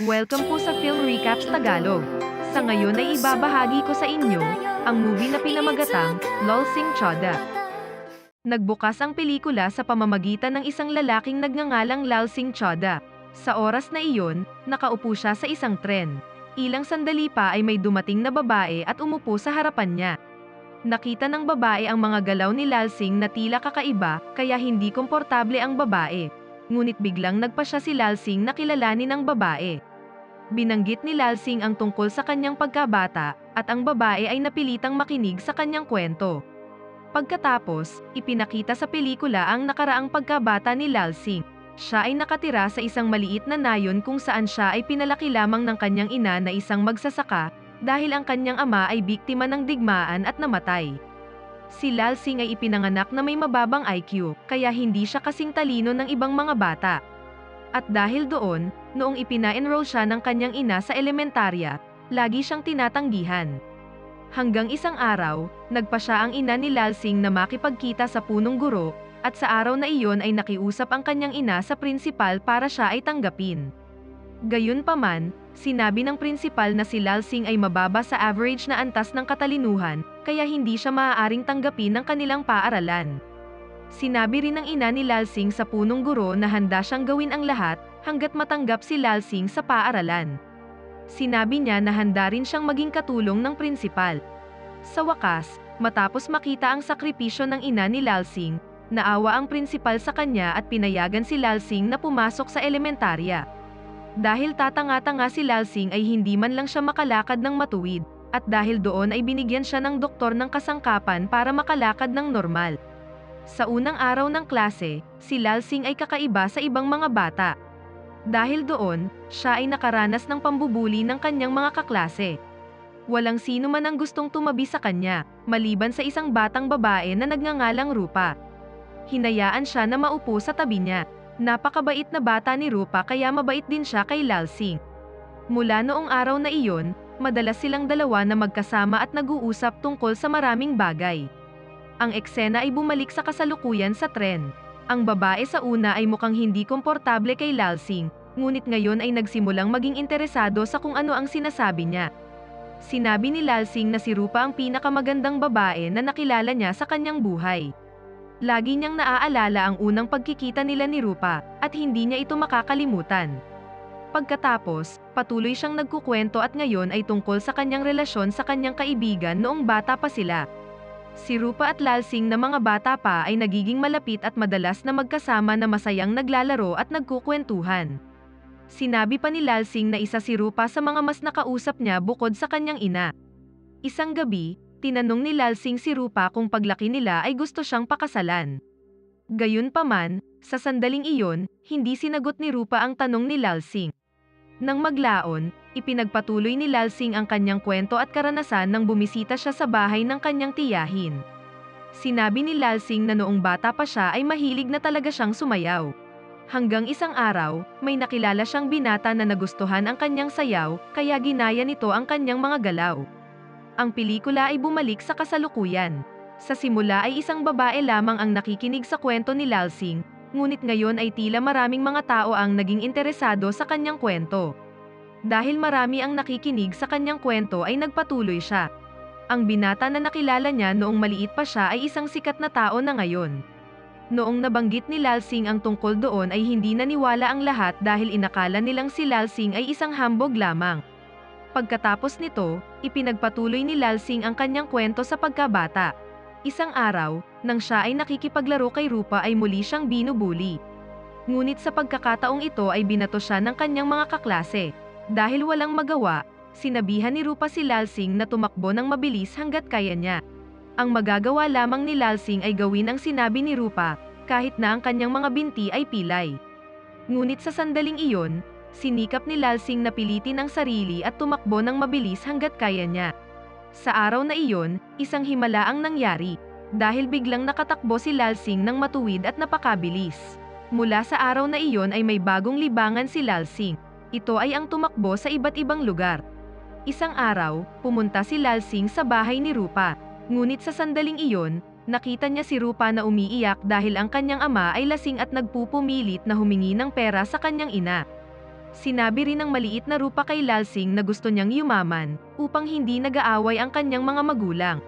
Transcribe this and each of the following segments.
Welcome po sa Film Recaps Tagalog. Sa ngayon ay ibabahagi ko sa inyo ang movie na pinamagatang Lol Sing Choda. Nagbukas ang pelikula sa pamamagitan ng isang lalaking nagngangalang Lal Sing Choda. Sa oras na iyon, nakaupo siya sa isang tren. Ilang sandali pa ay may dumating na babae at umupo sa harapan niya. Nakita ng babae ang mga galaw ni Lalsing na tila kakaiba, kaya hindi komportable ang babae. Ngunit biglang nagpa siya si Lalsing na kilalanin ng babae. Binanggit ni Lalsing ang tungkol sa kanyang pagkabata, at ang babae ay napilitang makinig sa kanyang kwento. Pagkatapos, ipinakita sa pelikula ang nakaraang pagkabata ni Lalsing. Siya ay nakatira sa isang maliit na nayon kung saan siya ay pinalaki lamang ng kanyang ina na isang magsasaka, dahil ang kanyang ama ay biktima ng digmaan at namatay. Si Lalsing ay ipinanganak na may mababang IQ, kaya hindi siya kasing talino ng ibang mga bata. At dahil doon, noong ipina-enroll siya ng kanyang ina sa elementarya, lagi siyang tinatanggihan. Hanggang isang araw, nagpa siya ang ina ni Lalsing na makipagkita sa punong guro, at sa araw na iyon ay nakiusap ang kanyang ina sa prinsipal para siya ay tanggapin. Gayunpaman, sinabi ng prinsipal na si Lalsing ay mababa sa average na antas ng katalinuhan, kaya hindi siya maaaring tanggapin ng kanilang paaralan. Sinabi rin ng ina ni Lalsing sa punong guro na handa siyang gawin ang lahat hanggat matanggap si Lalsing sa paaralan. Sinabi niya na handa rin siyang maging katulong ng prinsipal. Sa wakas, matapos makita ang sakripisyo ng ina ni Lalsing, naawa ang prinsipal sa kanya at pinayagan si Lalsing na pumasok sa elementarya. Dahil tatanga-tanga si Lalsing ay hindi man lang siya makalakad ng matuwid, at dahil doon ay binigyan siya ng doktor ng kasangkapan para makalakad ng normal. Sa unang araw ng klase, si Lalsing ay kakaiba sa ibang mga bata. Dahil doon, siya ay nakaranas ng pambubuli ng kanyang mga kaklase. Walang sino man ang gustong tumabi sa kanya, maliban sa isang batang babae na nagngangalang Rupa. Hinayaan siya na maupo sa tabi niya. Napakabait na bata ni Rupa kaya mabait din siya kay Lalsing. Mula noong araw na iyon, madalas silang dalawa na magkasama at nag-uusap tungkol sa maraming bagay. Ang eksena ay bumalik sa kasalukuyan sa tren. Ang babae sa una ay mukhang hindi komportable kay Lalsing, ngunit ngayon ay nagsimulang maging interesado sa kung ano ang sinasabi niya. Sinabi ni Lalsing na si Rupa ang pinakamagandang babae na nakilala niya sa kanyang buhay. Lagi niyang naaalala ang unang pagkikita nila ni Rupa, at hindi niya ito makakalimutan. Pagkatapos, patuloy siyang nagkukwento at ngayon ay tungkol sa kanyang relasyon sa kanyang kaibigan noong bata pa sila. Si Rupa at Lalsing na mga bata pa ay nagiging malapit at madalas na magkasama na masayang naglalaro at nagkukwentuhan. Sinabi pa ni Lalsing na isa si Rupa sa mga mas nakausap niya bukod sa kanyang ina. Isang gabi, tinanong ni Lalsing si Rupa kung paglaki nila ay gusto siyang pakasalan. Gayunpaman, sa sandaling iyon, hindi sinagot ni Rupa ang tanong ni Lalsing. Nang maglaon, ipinagpatuloy ni Lalsing ang kanyang kwento at karanasan nang bumisita siya sa bahay ng kanyang tiyahin. Sinabi ni Lalsing na noong bata pa siya ay mahilig na talaga siyang sumayaw. Hanggang isang araw, may nakilala siyang binata na nagustuhan ang kanyang sayaw, kaya ginaya nito ang kanyang mga galaw. Ang pelikula ay bumalik sa kasalukuyan. Sa simula ay isang babae lamang ang nakikinig sa kwento ni Lalsing, ngunit ngayon ay tila maraming mga tao ang naging interesado sa kanyang kwento. Dahil marami ang nakikinig sa kanyang kwento ay nagpatuloy siya. Ang binata na nakilala niya noong maliit pa siya ay isang sikat na tao na ngayon. Noong nabanggit ni Lalsing ang tungkol doon ay hindi naniwala ang lahat dahil inakala nilang si Lalsing ay isang hambog lamang. Pagkatapos nito, ipinagpatuloy ni Lalsing ang kanyang kwento sa pagkabata. Isang araw, nang siya ay nakikipaglaro kay Rupa ay muli siyang binubuli. Ngunit sa pagkakataong ito ay binato siya ng kanyang mga kaklase. Dahil walang magawa, sinabihan ni Rupa si Lalsing na tumakbo ng mabilis hanggat kaya niya. Ang magagawa lamang ni Lalsing ay gawin ang sinabi ni Rupa, kahit na ang kanyang mga binti ay pilay. Ngunit sa sandaling iyon, sinikap ni Lalsing na pilitin ang sarili at tumakbo ng mabilis hanggat kaya niya. Sa araw na iyon, isang himala ang nangyari, dahil biglang nakatakbo si Lalsing ng matuwid at napakabilis. Mula sa araw na iyon ay may bagong libangan si Lalsing. Ito ay ang tumakbo sa iba't ibang lugar. Isang araw, pumunta si Lalsing sa bahay ni Rupa. Ngunit sa sandaling iyon, nakita niya si Rupa na umiiyak dahil ang kanyang ama ay lasing at nagpupumilit na humingi ng pera sa kanyang ina. Sinabi rin ng maliit na Rupa kay Lalsing na gusto niyang yumaman, upang hindi nag-aaway ang kanyang mga magulang.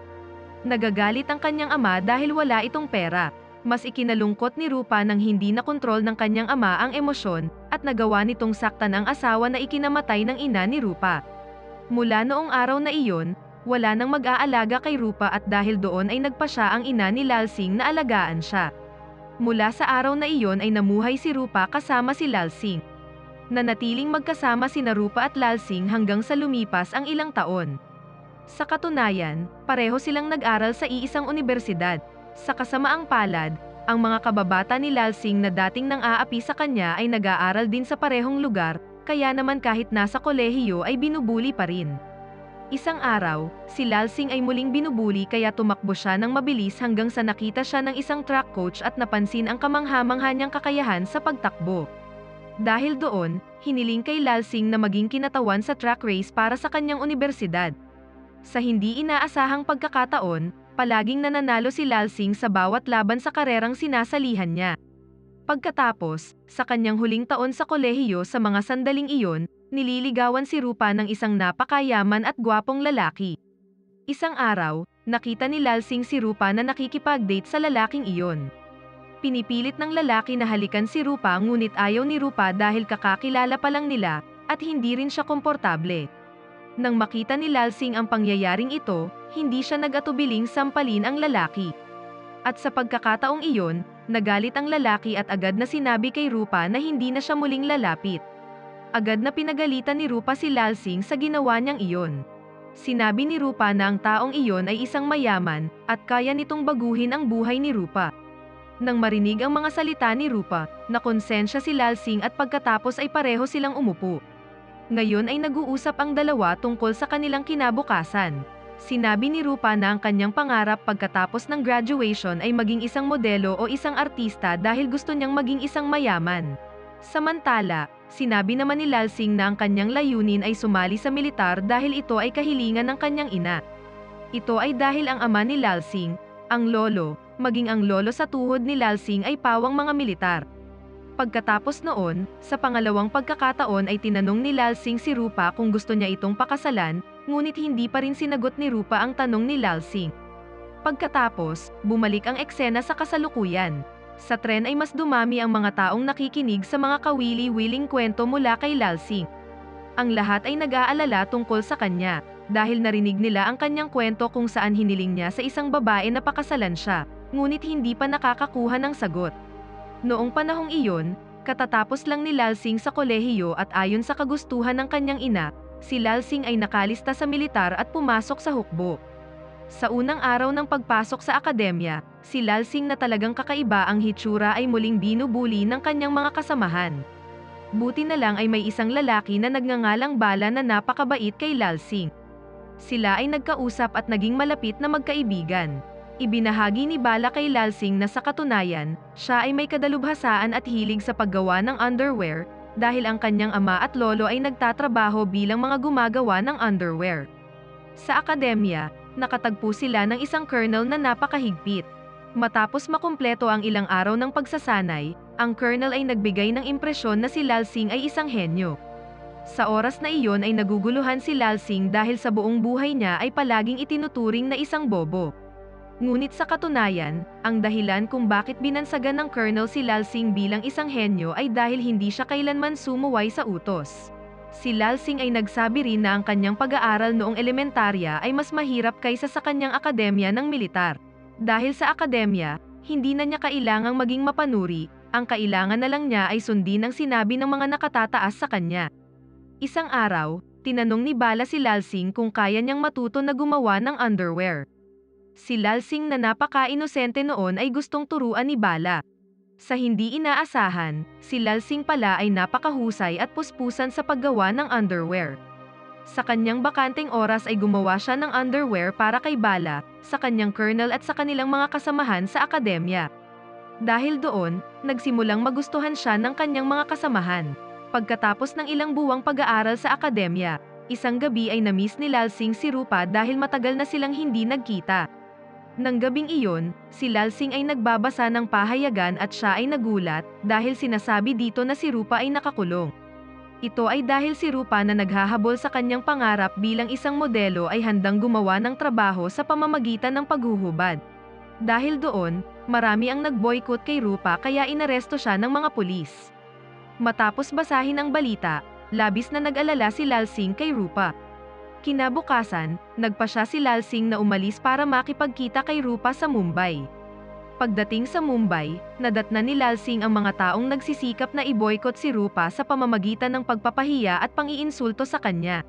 Nagagalit ang kanyang ama dahil wala itong pera. Mas ikinalungkot ni Rupa nang hindi nakontrol ng kanyang ama ang emosyon, at nagawa nitong saktan ang asawa na ikinamatay ng ina ni Rupa. Mula noong araw na iyon, wala nang mag-aalaga kay Rupa at dahil doon ay nagpa siya ang ina ni Lalsing na alagaan siya. Mula sa araw na iyon ay namuhay si Rupa kasama si Lalsing. Nanatiling magkasama sina Rupa at Lalsing hanggang sa lumipas ang ilang taon. Sa katunayan, pareho silang nag-aral sa iisang universidad. Sa kasamaang palad, ang mga kababata ni Lalsing na dating nang aapi sa kanya ay nag-aaral din sa parehong lugar, kaya naman kahit nasa kolehiyo ay binubuli pa rin. Isang araw, si Lalsing ay muling binubuli kaya tumakbo siya ng mabilis hanggang sa nakita siya ng isang track coach at napansin ang kamangha-mangha niyang kakayahan sa pagtakbo. Dahil doon, hiniling kay Lalsing na maging kinatawan sa track race para sa kanyang universidad. Sa hindi inaasahang pagkakataon, palaging nananalo si Lalsing sa bawat laban sa karerang sinasalihan niya. Pagkatapos, sa kanyang huling taon sa kolehiyo sa mga sandaling iyon, nililigawan si Rupa ng isang napakayaman at gwapong lalaki. Isang araw, nakita ni Lalsing si Rupa na nakikipag-date sa lalaking iyon. Pinipilit ng lalaki na halikan si Rupa ngunit ayaw ni Rupa dahil kakakilala pa lang nila, at hindi rin siya komportable. Nang makita ni Lalsing ang pangyayaring ito, hindi siya nag-atubiling sampalin ang lalaki. At sa pagkakataong iyon, nagalit ang lalaki at agad na sinabi kay Rupa na hindi na siya muling lalapit. Agad na pinagalitan ni Rupa si Lalsing sa ginawa niyang iyon. Sinabi ni Rupa na ang taong iyon ay isang mayaman, at kaya nitong baguhin ang buhay ni Rupa. Nang marinig ang mga salita ni Rupa, nakonsensya si Lalsing at pagkatapos ay pareho silang umupo. Ngayon ay nag-uusap ang dalawa tungkol sa kanilang kinabukasan. Sinabi ni Rupa na ang kanyang pangarap pagkatapos ng graduation ay maging isang modelo o isang artista dahil gusto niyang maging isang mayaman. Samantala, sinabi naman ni Lalsing na ang kanyang layunin ay sumali sa militar dahil ito ay kahilingan ng kanyang ina. Ito ay dahil ang ama ni Lalsing, ang lolo, maging ang lolo sa tuhod ni Lalsing ay pawang mga militar. Pagkatapos noon, sa pangalawang pagkakataon ay tinanong ni Lalsing si Rupa kung gusto niya itong pakasalan, ngunit hindi pa rin sinagot ni Rupa ang tanong ni Lalsing. Pagkatapos, bumalik ang eksena sa kasalukuyan. Sa tren ay mas dumami ang mga taong nakikinig sa mga kawili-wiling kwento mula kay Lalsing. Ang lahat ay nag-aalala tungkol sa kanya, dahil narinig nila ang kanyang kwento kung saan hiniling niya sa isang babae na pakasalan siya, ngunit hindi pa nakakakuha ng sagot. Noong panahong iyon, katatapos lang ni Lalsing sa kolehiyo at ayon sa kagustuhan ng kanyang ina, si Lalsing ay nakalista sa militar at pumasok sa hukbo. Sa unang araw ng pagpasok sa akademya, si Lalsing na talagang kakaiba ang hitsura ay muling binubuli ng kanyang mga kasamahan. Buti na lang ay may isang lalaki na nagngangalang bala na napakabait kay Lalsing. Sila ay nagkausap at naging malapit na magkaibigan. Ibinahagi ni Bala kay Lalsing na sa katunayan, siya ay may kadalubhasaan at hilig sa paggawa ng underwear, dahil ang kanyang ama at lolo ay nagtatrabaho bilang mga gumagawa ng underwear. Sa akademya, nakatagpo sila ng isang colonel na napakahigpit. Matapos makumpleto ang ilang araw ng pagsasanay, ang colonel ay nagbigay ng impresyon na si Lalsing ay isang henyo. Sa oras na iyon ay naguguluhan si Lalsing dahil sa buong buhay niya ay palaging itinuturing na isang bobo. Ngunit sa katunayan, ang dahilan kung bakit binansagan ng Colonel si Lalsing bilang isang henyo ay dahil hindi siya kailanman sumuway sa utos. Si Lalsing ay nagsabi rin na ang kanyang pag-aaral noong elementarya ay mas mahirap kaysa sa kanyang akademya ng militar. Dahil sa akademya, hindi na niya kailangang maging mapanuri, ang kailangan na lang niya ay sundin ang sinabi ng mga nakatataas sa kanya. Isang araw, tinanong ni Bala si Lalsing kung kaya niyang matuto na gumawa ng underwear. Si Lalsing na napaka-inosente noon ay gustong turuan ni Bala. Sa hindi inaasahan, si Lalsing pala ay napakahusay at puspusan sa paggawa ng underwear. Sa kanyang bakanteng oras ay gumawa siya ng underwear para kay Bala, sa kanyang colonel at sa kanilang mga kasamahan sa akademya. Dahil doon, nagsimulang magustuhan siya ng kanyang mga kasamahan. Pagkatapos ng ilang buwang pag-aaral sa akademya, isang gabi ay na-miss ni Lalsing si Rupa dahil matagal na silang hindi nagkita. Nang gabing iyon, si Lalsing ay nagbabasa ng pahayagan at siya ay nagulat dahil sinasabi dito na si Rupa ay nakakulong. Ito ay dahil si Rupa na naghahabol sa kanyang pangarap bilang isang modelo ay handang gumawa ng trabaho sa pamamagitan ng paghuhubad. Dahil doon, marami ang nag-boycott kay Rupa kaya inaresto siya ng mga pulis. Matapos basahin ang balita, labis na nag-alala si Lalsing kay Rupa. Kinabukasan, nagpa siya si Lalsing na umalis para makipagkita kay Rupa sa Mumbai. Pagdating sa Mumbai, nadatna ni Lalsing ang mga taong nagsisikap na i-boycott si Rupa sa pamamagitan ng pagpapahiya at pangiinsulto sa kanya.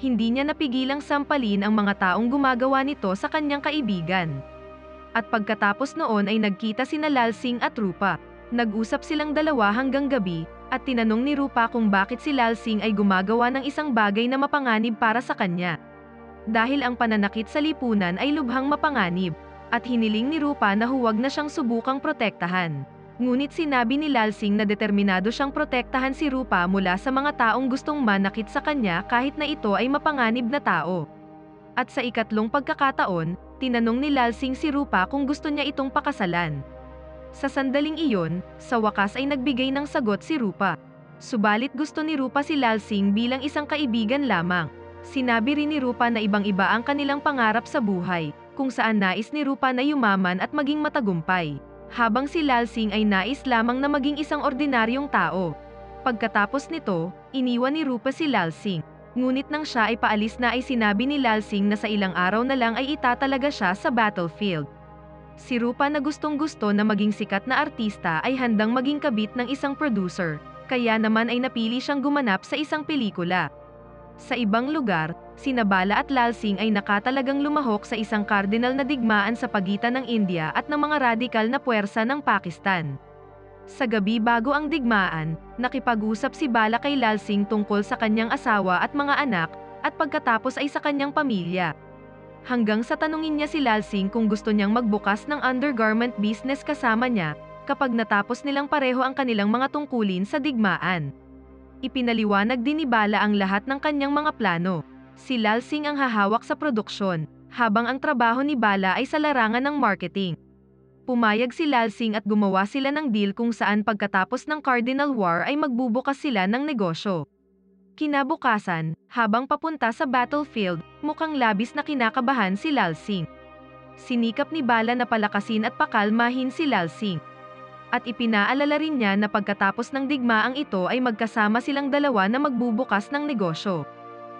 Hindi niya napigilang sampalin ang mga taong gumagawa nito sa kanyang kaibigan. At pagkatapos noon ay nagkita sina Lalsing at Rupa. Nag-usap silang dalawa hanggang gabi, at tinanong ni Rupa kung bakit si Lalsing ay gumagawa ng isang bagay na mapanganib para sa kanya. Dahil ang pananakit sa lipunan ay lubhang mapanganib, at hiniling ni Rupa na huwag na siyang subukang protektahan. Ngunit sinabi ni Lalsing na determinado siyang protektahan si Rupa mula sa mga taong gustong manakit sa kanya kahit na ito ay mapanganib na tao. At sa ikatlong pagkakataon, tinanong ni Lalsing si Rupa kung gusto niya itong pakasalan. Sa sandaling iyon, sa wakas ay nagbigay ng sagot si Rupa. Subalit gusto ni Rupa si Lalsing bilang isang kaibigan lamang. Sinabi rin ni Rupa na ibang-iba ang kanilang pangarap sa buhay, kung saan nais ni Rupa na yumaman at maging matagumpay. Habang si Lalsing ay nais lamang na maging isang ordinaryong tao. Pagkatapos nito, iniwan ni Rupa si Lalsing. Ngunit nang siya ay paalis na ay sinabi ni Lalsing na sa ilang araw na lang ay itatalaga siya sa battlefield. Si Rupa na gustong gusto na maging sikat na artista ay handang maging kabit ng isang producer, kaya naman ay napili siyang gumanap sa isang pelikula. Sa ibang lugar, sina Bala at Lalsing ay nakatalagang lumahok sa isang cardinal na digmaan sa pagitan ng India at ng mga radikal na puwersa ng Pakistan. Sa gabi bago ang digmaan, nakipag-usap si Bala kay Lalsing tungkol sa kanyang asawa at mga anak, at pagkatapos ay sa kanyang pamilya. Hanggang sa tanungin niya si Lalsing kung gusto niyang magbukas ng undergarment business kasama niya, kapag natapos nilang pareho ang kanilang mga tungkulin sa digmaan. Ipinaliwanag din ni Bala ang lahat ng kanyang mga plano. Si Lalsing ang hahawak sa produksyon, habang ang trabaho ni Bala ay sa larangan ng marketing. Pumayag si Lalsing at gumawa sila ng deal kung saan pagkatapos ng Cardinal War ay magbubukas sila ng negosyo. Kinabukasan, habang papunta sa battlefield, mukhang labis na kinakabahan si Lalsing. Sinikap ni Bala na palakasin at pakalmahin si Lalsing. At ipinaalala rin niya na pagkatapos ng digmaang ito ay magkasama silang dalawa na magbubukas ng negosyo.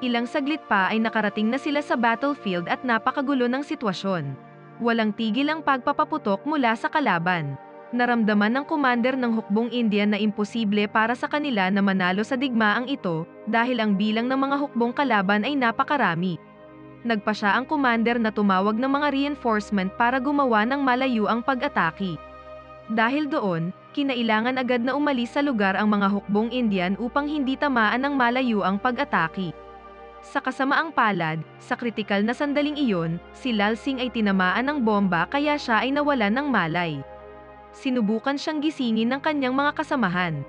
Ilang saglit pa ay nakarating na sila sa battlefield at napakagulo ng sitwasyon. Walang tigil ang pagpapaputok mula sa kalaban. Naramdaman ng commander ng hukbong Indian na imposible para sa kanila na manalo sa digmaang ito dahil ang bilang ng mga hukbong kalaban ay napakarami. Nagpa siya ang commander na tumawag ng mga reinforcement para gumawa ng malayo ang pag-atake. Dahil doon, kinailangan agad na umalis sa lugar ang mga hukbong Indian upang hindi tamaan ng malayo ang pag-atake. Sa kasamaang palad, sa kritikal na sandaling iyon, si Lalsing ay tinamaan ng bomba kaya siya ay nawalan ng malay. Sinubukan siyang gisingin ng kanyang mga kasamahan.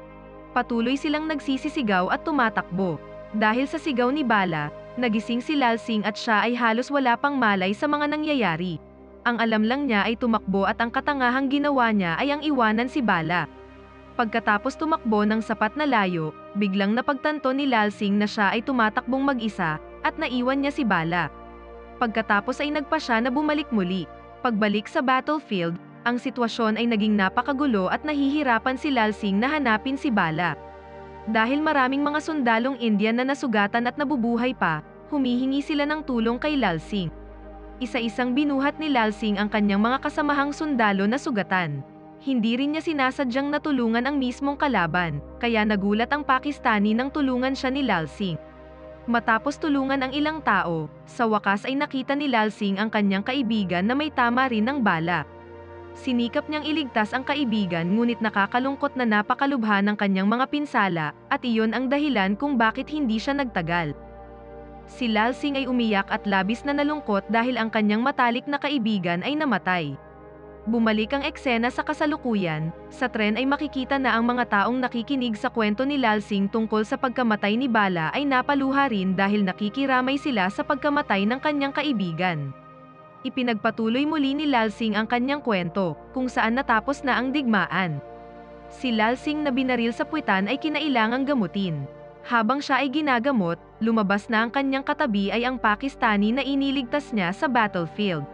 Patuloy silang nagsisisigaw at tumatakbo. Dahil sa sigaw ni Bala, nagising si Lalsing at siya ay halos wala pang malay sa mga nangyayari. Ang alam lang niya ay tumakbo at ang katangahang ginawa niya ay ang iwanan si Bala. Pagkatapos tumakbo ng sapat na layo, biglang napagtanto ni Lalsing na siya ay tumatakbong mag-isa, at naiwan niya si Bala. Pagkatapos ay nagpa siya na bumalik muli. Pagbalik sa battlefield, ang sitwasyon ay naging napakagulo at nahihirapan si Lalsing na hanapin si Bala. Dahil maraming mga sundalong Indian na nasugatan at nabubuhay pa, humihingi sila ng tulong kay Lalsing. Isa-isang binuhat ni Lalsing ang kanyang mga kasamahang sundalo na sugatan. Hindi rin niya sinasadyang natulungan ang mismong kalaban, kaya nagulat ang Pakistani nang tulungan siya ni Lalsing. Matapos tulungan ang ilang tao, sa wakas ay nakita ni Lalsing ang kanyang kaibigan na may tama rin ng bala. Sinikap niyang iligtas ang kaibigan ngunit nakakalungkot na napakalubha ng kanyang mga pinsala, at iyon ang dahilan kung bakit hindi siya nagtagal. Si Lalsing ay umiyak at labis na nalungkot dahil ang kanyang matalik na kaibigan ay namatay. Bumalik ang eksena sa kasalukuyan, sa tren ay makikita na ang mga taong nakikinig sa kwento ni Lalsing tungkol sa pagkamatay ni Bala ay napaluha rin dahil nakikiramay sila sa pagkamatay ng kanyang kaibigan. Ipinagpatuloy muli ni Lalsing ang kanyang kwento, kung saan natapos na ang digmaan. Si Lalsing na binaril sa puwitan ay kinailangang gamutin. Habang siya ay ginagamot, lumabas na ang kanyang katabi ay ang Pakistani na iniligtas niya sa battlefield.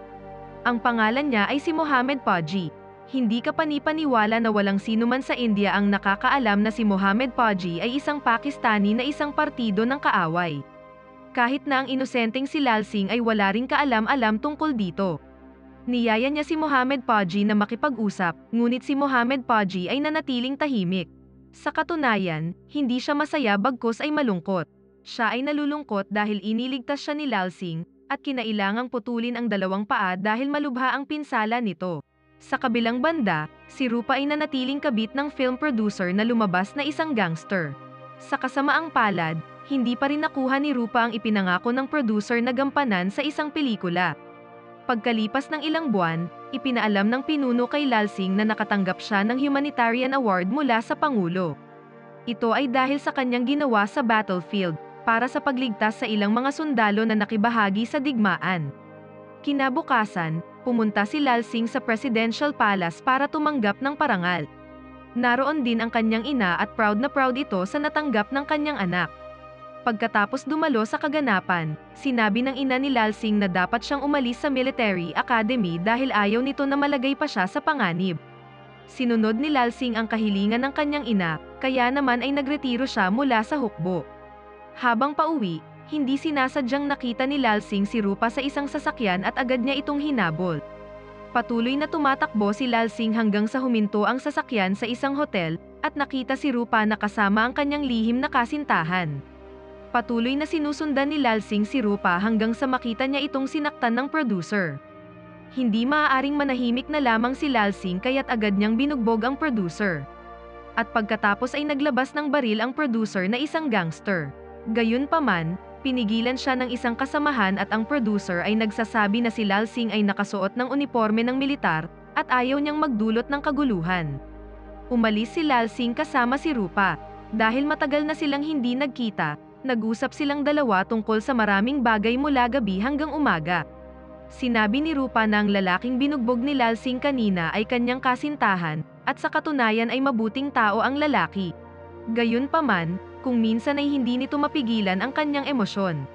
Ang pangalan niya ay si Mohammed Paji. Hindi ka panipaniwala na walang sino man sa India ang nakakaalam na si Mohammed Paji ay isang Pakistani na isang partido ng kaaway. Kahit na ang inosenteng si Lalsing ay wala ring kaalam-alam tungkol dito. Niyaya niya si Mohammed Paji na makipag-usap, ngunit si Mohammed Paji ay nanatiling tahimik. Sa katunayan, hindi siya masaya bagkos ay malungkot. Siya ay nalulungkot dahil iniligtas siya ni Lalsing, at kinailangang putulin ang dalawang paa dahil malubha ang pinsala nito. Sa kabilang banda, si Rupa ay nanatiling kabit ng film producer na lumabas na isang gangster. Sa kasamaang palad, hindi pa rin nakuha ni Rupa ang ipinangako ng producer na gampanan sa isang pelikula. Pagkalipas ng ilang buwan, ipinaalam ng pinuno kay Lalsing na nakatanggap siya ng humanitarian award mula sa Pangulo. Ito ay dahil sa kanyang ginawa sa battlefield, para sa pagligtas sa ilang mga sundalo na nakibahagi sa digmaan. Kinabukasan, pumunta si Lalsing sa Presidential Palace para tumanggap ng parangal. Naroon din ang kanyang ina at proud na proud ito sa natanggap ng kanyang anak. Pagkatapos dumalo sa kaganapan, sinabi ng ina ni Lalsing na dapat siyang umalis sa military academy dahil ayaw nito na malagay pa siya sa panganib. Sinunod ni Lalsing ang kahilingan ng kanyang ina, kaya naman ay nagretiro siya mula sa hukbo. Habang pauwi, hindi sinasadyang nakita ni Lalsing si Rupa sa isang sasakyan at agad niya itong hinabol. Patuloy na tumatakbo si Lalsing hanggang sa huminto ang sasakyan sa isang hotel, at nakita si Rupa na kasama ang kanyang lihim na kasintahan. Patuloy na sinusundan ni Lalsing si Rupa hanggang sa makita niya itong sinaktan ng producer. Hindi maaaring manahimik na lamang si Lalsing kaya't agad niyang binugbog ang producer. At pagkatapos ay naglabas ng baril ang producer na isang gangster. Gayunpaman, pinigilan siya ng isang kasamahan at ang producer ay nagsasabi na si Lalsing ay nakasuot ng uniforme ng militar at ayaw niyang magdulot ng kaguluhan. Umalis si Lalsing kasama si Rupa. Dahil matagal na silang hindi nagkita, nag-usap silang dalawa tungkol sa maraming bagay mula gabi hanggang umaga. Sinabi ni Rupa na ang lalaking binugbog ni Lalsing kanina ay kanyang kasintahan, at sa katunayan ay mabuting tao ang lalaki. Gayunpaman, kung minsan ay hindi nito mapigilan ang kanyang emosyon.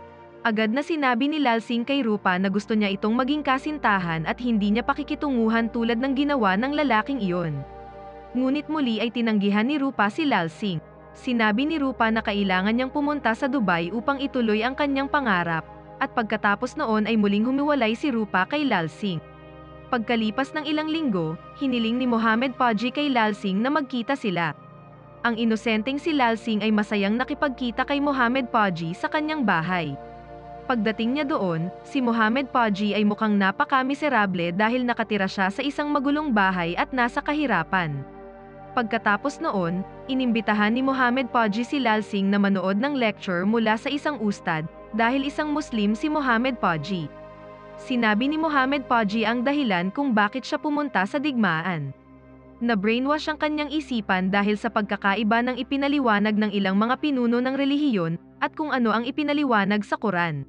Agad na sinabi ni Lalsing kay Rupa na gusto niya itong maging kasintahan at hindi niya pakikitunguhan tulad ng ginawa ng lalaking iyon. Ngunit muli ay tinanggihan ni Rupa si Lalsing. Sinabi ni Rupa na kailangan niyang pumunta sa Dubai upang ituloy ang kanyang pangarap, at pagkatapos noon ay muling humiwalay si Rupa kay Lalsing. Pagkalipas ng ilang linggo, hiniling ni Mohammed Paji kay Lalsing na magkita sila. Ang inosenteng si Lalsing ay masayang nakipagkita kay Mohammed Paji sa kanyang bahay. Pagdating niya doon, si Mohammed Paji ay mukhang napaka-miserable dahil nakatira siya sa isang magulong bahay at nasa kahirapan. Pagkatapos noon, inimbitahan ni Mohammed Paji si Lalsing na manood ng lecture mula sa isang ustad, dahil isang Muslim si Mohammed Paji. Sinabi ni Mohammed Paji ang dahilan kung bakit siya pumunta sa digmaan. Na-brainwash ang kanyang isipan dahil sa pagkakaiba ng ipinaliwanag ng ilang mga pinuno ng relihiyon at kung ano ang ipinaliwanag sa Quran.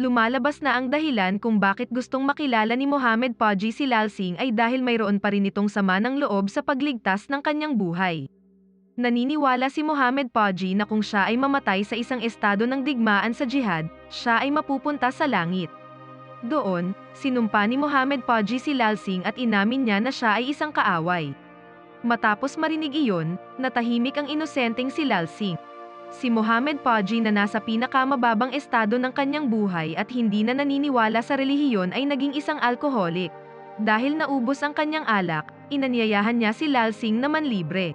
Lumalabas na ang dahilan kung bakit gustong makilala ni Mohammed Paji si Lalsing ay dahil mayroon pa rin itong sama ng loob sa pagligtas ng kanyang buhay. Naniniwala si Mohammed Paji na kung siya ay mamatay sa isang estado ng digmaan sa jihad, siya ay mapupunta sa langit. Doon, sinumpa ni Mohammed Paji si Lalsing at inamin niya na siya ay isang kaaway. Matapos marinig iyon, natahimik ang inosenteng si Lalsing. Si Mohammed Paji na nasa pinakamababang estado ng kanyang buhay at hindi na naniniwala sa relihiyon ay naging isang alkoholik. Dahil naubos ang kanyang alak, inanyayahan niya si Lalsing na manlibre.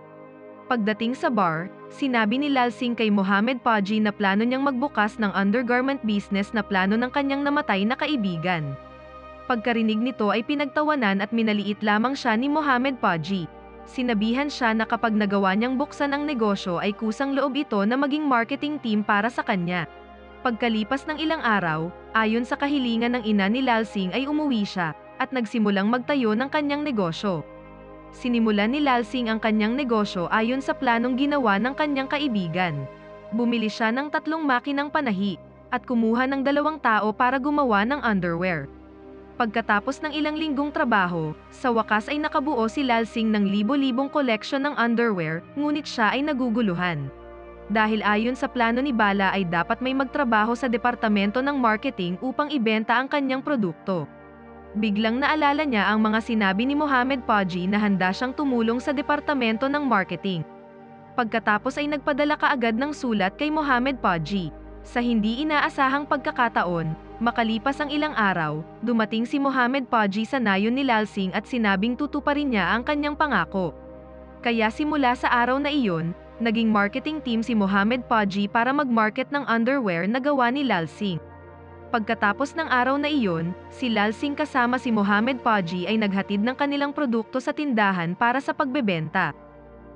Pagdating sa bar, sinabi ni Lalsing kay Mohammed Paji na plano niyang magbukas ng undergarment business na plano ng kanyang namatay na kaibigan. Pagkarinig nito ay pinagtawanan at minaliit lamang siya ni Mohammed Paji. Sinabihan siya na kapag nagawa niyang buksan ang negosyo ay kusang loob ito na maging marketing team para sa kanya. Pagkalipas ng ilang araw, ayon sa kahilingan ng ina ni Lalsing ay umuwi siya, at nagsimulang magtayo ng kanyang negosyo. Sinimulan ni Lalsing ang kanyang negosyo ayon sa planong ginawa ng kanyang kaibigan. Bumili siya ng tatlong makinang panahi, at kumuha ng dalawang tao para gumawa ng underwear. Pagkatapos ng ilang linggong trabaho, sa wakas ay nakabuo si Lalsing ng libo-libong koleksyon ng underwear, ngunit siya ay naguguluhan. dahil ayon sa plano ni Bala ay dapat may magtrabaho sa departamento ng marketing upang ibenta ang kanyang produkto. Biglang naalala niya ang mga sinabi ni Mohamed Paji na handa siyang tumulong sa departamento ng marketing. Pagkatapos ay nagpadala kaagad ng sulat kay Mohamed Paji. Sa hindi inaasahang pagkakataon, makalipas ang ilang araw, dumating si Mohamed Paji sa nayon ni Lalsing at sinabing tutuparin niya ang kanyang pangako. Kaya simula sa araw na iyon, naging marketing team si Mohamed Paji para mag-market ng underwear na gawa ni Lalsing. Pagkatapos ng araw na iyon, si Lalsing kasama si Mohamed Paji ay naghatid ng kanilang produkto sa tindahan para sa pagbebenta.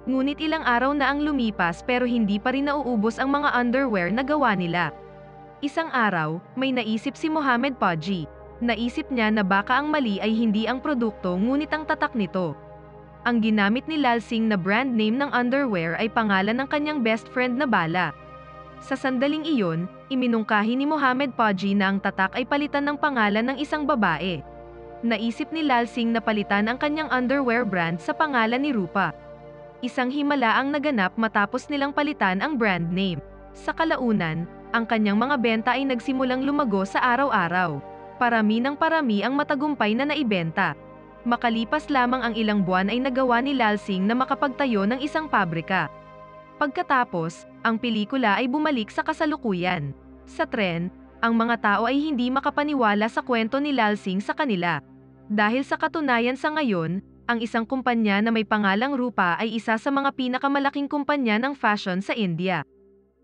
Ngunit ilang araw na ang lumipas pero hindi pa rin nauubos ang mga underwear na gawa nila. Isang araw, may naisip si Mohamed Paji. Naisip niya na baka ang mali ay hindi ang produkto ngunit ang tatak nito. Ang ginamit ni Lalsing na brand name ng underwear ay pangalan ng kanyang best friend na Bala. Sa sandaling iyon, iminungkahi ni Mohamed Paji na ang tatak ay palitan ng pangalan ng isang babae. Naisip ni Lalsing na palitan ang kanyang underwear brand sa pangalan ni Rupa. Isang himala ang naganap matapos nilang palitan ang brand name. Sa kalaunan, ang kanyang mga benta ay nagsimulang lumago sa araw-araw. Parami ng parami ang matagumpay na naibenta. Makalipas lamang ang ilang buwan ay nagawa ni Lalsing na makapagtayo ng isang pabrika. Pagkatapos, ang pelikula ay bumalik sa kasalukuyan. Sa tren, ang mga tao ay hindi makapaniwala sa kwento ni Lalsing sa kanila. Dahil sa katunayan sa ngayon, ang isang kumpanya na may pangalang Rupa ay isa sa mga pinakamalaking kumpanya ng fashion sa India.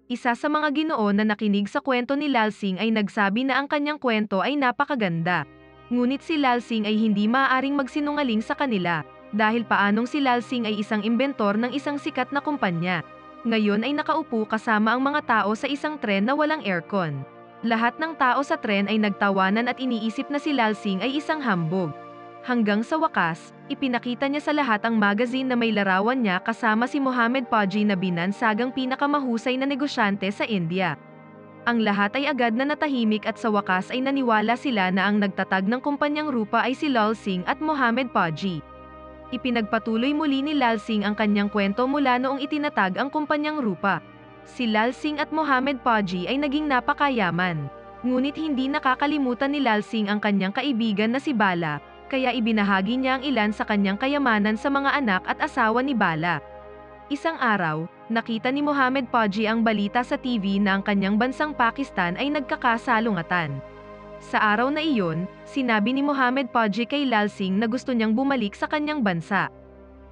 Isa sa mga ginoo na nakinig sa kwento ni Lalsing ay nagsabi na ang kanyang kwento ay napakaganda. Ngunit si Lalsing ay hindi maaaring magsinungaling sa kanila, dahil paanong si Lalsing ay isang inventor ng isang sikat na kumpanya. Ngayon ay nakaupo kasama ang mga tao sa isang tren na walang aircon. Lahat ng tao sa tren ay nagtawanan at iniisip na si Lalsing ay isang hambog. Hanggang sa wakas, ipinakita niya sa lahat ang magazine na may larawan niya kasama si Mohamed Paji na binansagang pinakamahusay na negosyante sa India. Ang lahat ay agad na natahimik at sa wakas ay naniwala sila na ang nagtatag ng kumpanyang rupa ay si Lal Singh at Mohamed Paji. Ipinagpatuloy muli ni Lal Singh ang kanyang kwento mula noong itinatag ang kumpanyang rupa. Si Lal Singh at Mohamed Paji ay naging napakayaman. Ngunit hindi nakakalimutan ni Lal Singh ang kanyang kaibigan na si Bala, kaya ibinahagi niya ang ilan sa kanyang kayamanan sa mga anak at asawa ni Bala. Isang araw, nakita ni Mohamed Paji ang balita sa TV na ang kanyang bansang Pakistan ay nagkakasalungatan. Sa araw na iyon, sinabi ni Mohamed Paji kay Lal Singh na gusto niyang bumalik sa kanyang bansa.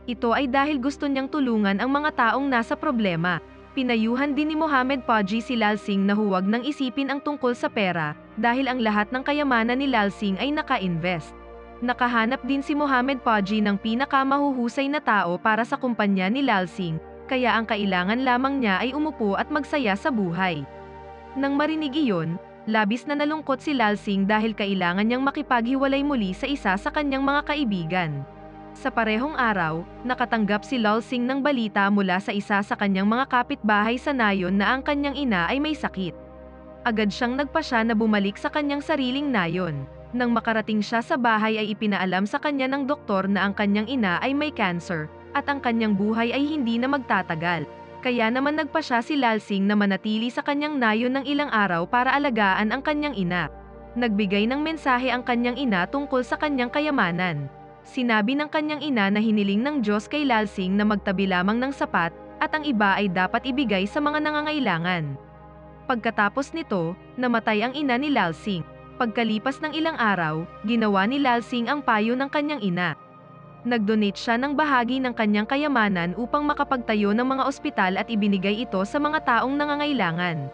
Ito ay dahil gusto niyang tulungan ang mga taong nasa problema. Pinayuhan din ni Mohamed Paji si Lal Singh na huwag nang isipin ang tungkol sa pera, dahil ang lahat ng kayamanan ni Lal Singh ay naka-invest. Nakahanap din si Mohamed Paji ng pinakamahuhusay na tao para sa kumpanya ni Lalsing, kaya ang kailangan lamang niya ay umupo at magsaya sa buhay. Nang marinig iyon, labis na nalungkot si Lalsing dahil kailangan niyang makipaghiwalay muli sa isa sa kanyang mga kaibigan. Sa parehong araw, nakatanggap si Lalsing ng balita mula sa isa sa kanyang mga kapitbahay sa nayon na ang kanyang ina ay may sakit. Agad siyang nagpasya na bumalik sa kanyang sariling nayon. Nang makarating siya sa bahay ay ipinaalam sa kanya ng doktor na ang kanyang ina ay may cancer, at ang kanyang buhay ay hindi na magtatagal. Kaya naman nagpa siya si Lalsing na manatili sa kanyang nayon ng ilang araw para alagaan ang kanyang ina. Nagbigay ng mensahe ang kanyang ina tungkol sa kanyang kayamanan. Sinabi ng kanyang ina na hiniling ng Diyos kay Lalsing na magtabi lamang ng sapat, at ang iba ay dapat ibigay sa mga nangangailangan. Pagkatapos nito, namatay ang ina ni Lalsing. Pagkalipas ng ilang araw, ginawa ni Lalsing ang payo ng kanyang ina. Nagdonate siya ng bahagi ng kanyang kayamanan upang makapagtayo ng mga ospital at ibinigay ito sa mga taong nangangailangan.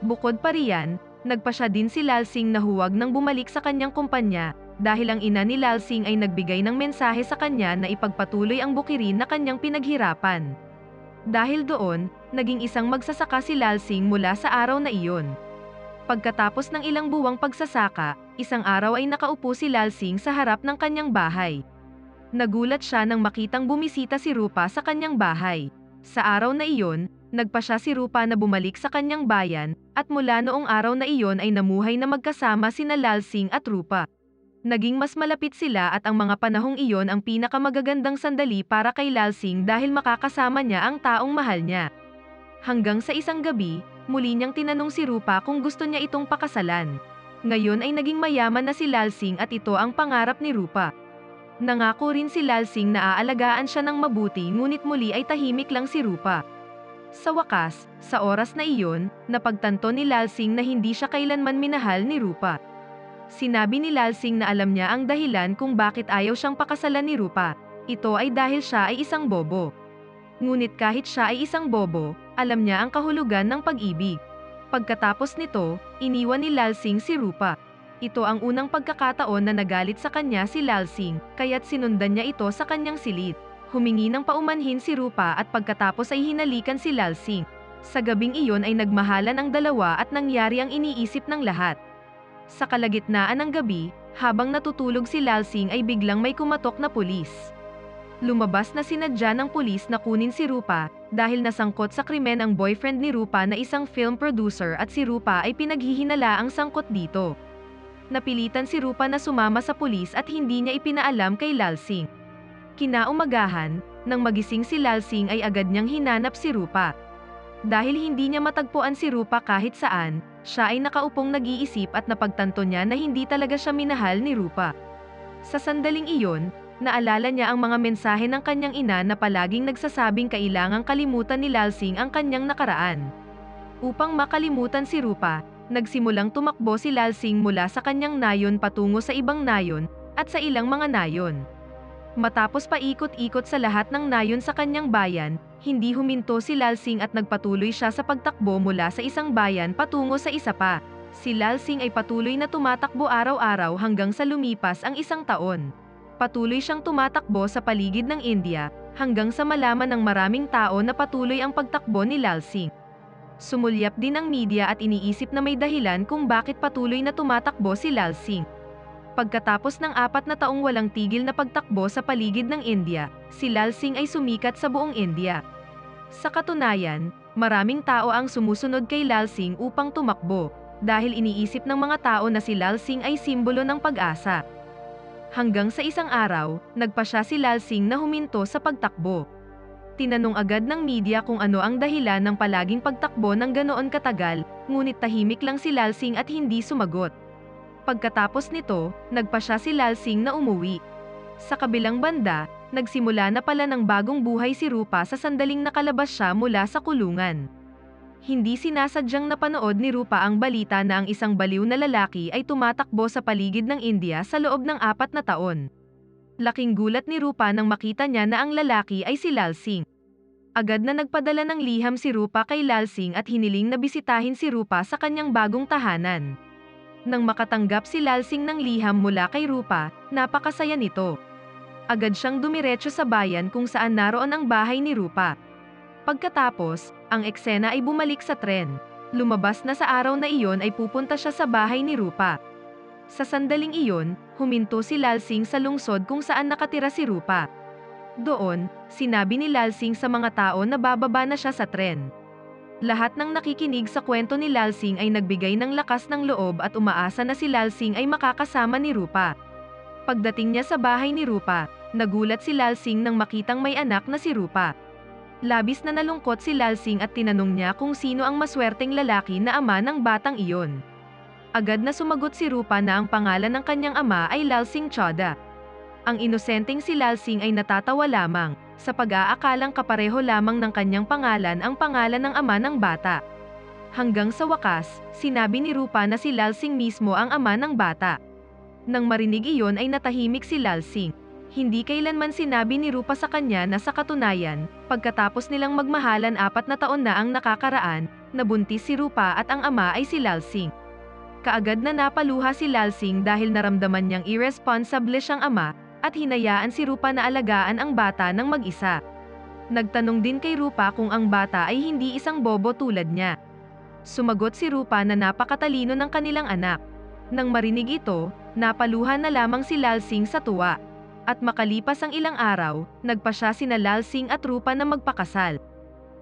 Bukod pa riyan, nagpa siya din si Lalsing na huwag nang bumalik sa kanyang kumpanya, dahil ang ina ni Lalsing ay nagbigay ng mensahe sa kanya na ipagpatuloy ang bukirin na kanyang pinaghirapan. Dahil doon, naging isang magsasaka si Lalsing mula sa araw na iyon. Pagkatapos ng ilang buwang pagsasaka, isang araw ay nakaupo si Lalsing sa harap ng kanyang bahay. Nagulat siya nang makitang bumisita si Rupa sa kanyang bahay. Sa araw na iyon, nagpa siya si Rupa na bumalik sa kanyang bayan, at mula noong araw na iyon ay namuhay na magkasama sina Lalsing at Rupa. Naging mas malapit sila at ang mga panahong iyon ang pinakamagagandang sandali para kay Lalsing dahil makakasama niya ang taong mahal niya. Hanggang sa isang gabi, muli niyang tinanong si Rupa kung gusto niya itong pakasalan. Ngayon ay naging mayaman na si Lalsing at ito ang pangarap ni Rupa. Nangako rin si Lalsing na aalagaan siya ng mabuti ngunit muli ay tahimik lang si Rupa. Sa wakas, sa oras na iyon, napagtanto ni Lalsing na hindi siya kailanman minahal ni Rupa. Sinabi ni Lalsing na alam niya ang dahilan kung bakit ayaw siyang pakasalan ni Rupa. Ito ay dahil siya ay isang bobo. Ngunit kahit siya ay isang bobo, alam niya ang kahulugan ng pag-ibig. Pagkatapos nito, iniwan ni Lalsing si Rupa. Ito ang unang pagkakataon na nagalit sa kanya si Lalsing, kaya't sinundan niya ito sa kanyang silid. Humingi ng paumanhin si Rupa at pagkatapos ay hinalikan si Lalsing. Sa gabing iyon ay nagmahalan ang dalawa at nangyari ang iniisip ng lahat. Sa kalagitnaan ng gabi, habang natutulog si Lalsing ay biglang may kumatok na pulis. Lumabas na sinadya ng pulis na kunin si Rupa dahil nasangkot sa krimen ang boyfriend ni Rupa na isang film producer at si Rupa ay pinaghihinala ang sangkot dito. Napilitan si Rupa na sumama sa pulis at hindi niya ipinaalam kay Lalsing. Kinaumagahan, nang magising si Lalsing ay agad niyang hinanap si Rupa. Dahil hindi niya matagpuan si Rupa kahit saan, siya ay nakaupong nag-iisip at napagtanto niya na hindi talaga siya minahal ni Rupa. Sa sandaling iyon, naalala niya ang mga mensahe ng kanyang ina na palaging nagsasabing kailangang kalimutan ni Lalsing ang kanyang nakaraan. Upang makalimutan si Rupa, nagsimulang tumakbo si Lalsing mula sa kanyang nayon patungo sa ibang nayon at sa ilang mga nayon. Matapos paikot-ikot sa lahat ng nayon sa kanyang bayan, hindi huminto si Lalsing at nagpatuloy siya sa pagtakbo mula sa isang bayan patungo sa isa pa. Si Lalsing ay patuloy na tumatakbo araw-araw hanggang sa lumipas ang isang taon. Patuloy siyang tumatakbo sa paligid ng India, hanggang sa malaman ng maraming tao na patuloy ang pagtakbo ni Lalsing. Sumulyap din ang media at iniisip na may dahilan kung bakit patuloy na tumatakbo si Lalsing. Pagkatapos ng apat na taong walang tigil na pagtakbo sa paligid ng India, si Lalsing ay sumikat sa buong India. Sa katunayan, maraming tao ang sumusunod kay Lalsing upang tumakbo, dahil iniisip ng mga tao na si Lalsing ay simbolo ng pag-asa. Hanggang sa isang araw, nagpa siya si Lalsing na huminto sa pagtakbo. Tinanong agad ng media kung ano ang dahilan ng palaging pagtakbo ng ganoon katagal, ngunit tahimik lang si Lalsing at hindi sumagot. Pagkatapos nito, nagpa siya si Lalsing na umuwi. Sa kabilang banda, nagsimula na pala ng bagong buhay si Rupa sa sandaling nakalabas siya mula sa kulungan. Hindi sinasadyang napanood ni Rupa ang balita na ang isang baliw na lalaki ay tumatakbo sa paligid ng India sa loob ng apat na taon. Laking gulat ni Rupa nang makita niya na ang lalaki ay si Lalsing. Agad na nagpadala ng liham si Rupa kay Lalsing at hiniling na bisitahin si Rupa sa kanyang bagong tahanan. Nang makatanggap si Lalsing ng liham mula kay Rupa, napakasaya nito. Agad siyang dumiretso sa bayan kung saan naroon ang bahay ni Rupa. Pagkatapos, ang eksena ay bumalik sa tren. Lumabas na sa araw na iyon ay pupunta siya sa bahay ni Rupa. Sa sandaling iyon, huminto si Lalsing sa lungsod kung saan nakatira si Rupa. Doon, sinabi ni Lalsing sa mga tao na bababa na siya sa tren. Lahat ng nakikinig sa kwento ni Lalsing ay nagbigay ng lakas ng loob at umaasa na si Lalsing ay makakasama ni Rupa. Pagdating niya sa bahay ni Rupa, nagulat si Lalsing nang makitang may anak na si Rupa. Labis na nalungkot si Lalsing at tinanong niya kung sino ang maswerteng lalaki na ama ng batang iyon. Agad na sumagot si Rupa na ang pangalan ng kanyang ama ay Lalsing Choda. Ang inosenteng si Lalsing ay natatawa lamang, sa pag-aakalang kapareho lamang ng kanyang pangalan ang pangalan ng ama ng bata. Hanggang sa wakas, sinabi ni Rupa na si Lalsing mismo ang ama ng bata. Nang marinig iyon ay natahimik si Lalsing. Hindi kailanman sinabi ni Rupa sa kanya na sa katunayan, pagkatapos nilang magmahalan apat na taon na ang nakakaraan, nabuntis si Rupa at ang ama ay si Lalsing. Kaagad na napaluha si Lalsing dahil naramdaman niyang irresponsible siyang ama, at hinayaan si Rupa na alagaan ang bata ng mag-isa. Nagtanong din kay Rupa kung ang bata ay hindi isang bobo tulad niya. Sumagot si Rupa na napakatalino ng kanilang anak. Nang marinig ito, napaluhan na lamang si Lalsing sa tuwa. At makalipas ang ilang araw, nagpa siya sina Lalsing at Rupa na magpakasal.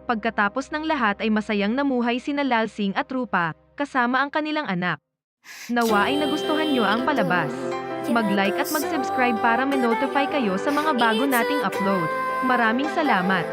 Pagkatapos ng lahat ay masayang namuhay sina Lalsing at Rupa, kasama ang kanilang anak. Nawa ay nagustuhan nyo ang palabas. Mag-like at mag-subscribe para ma-notify kayo sa mga bago nating upload. Maraming salamat!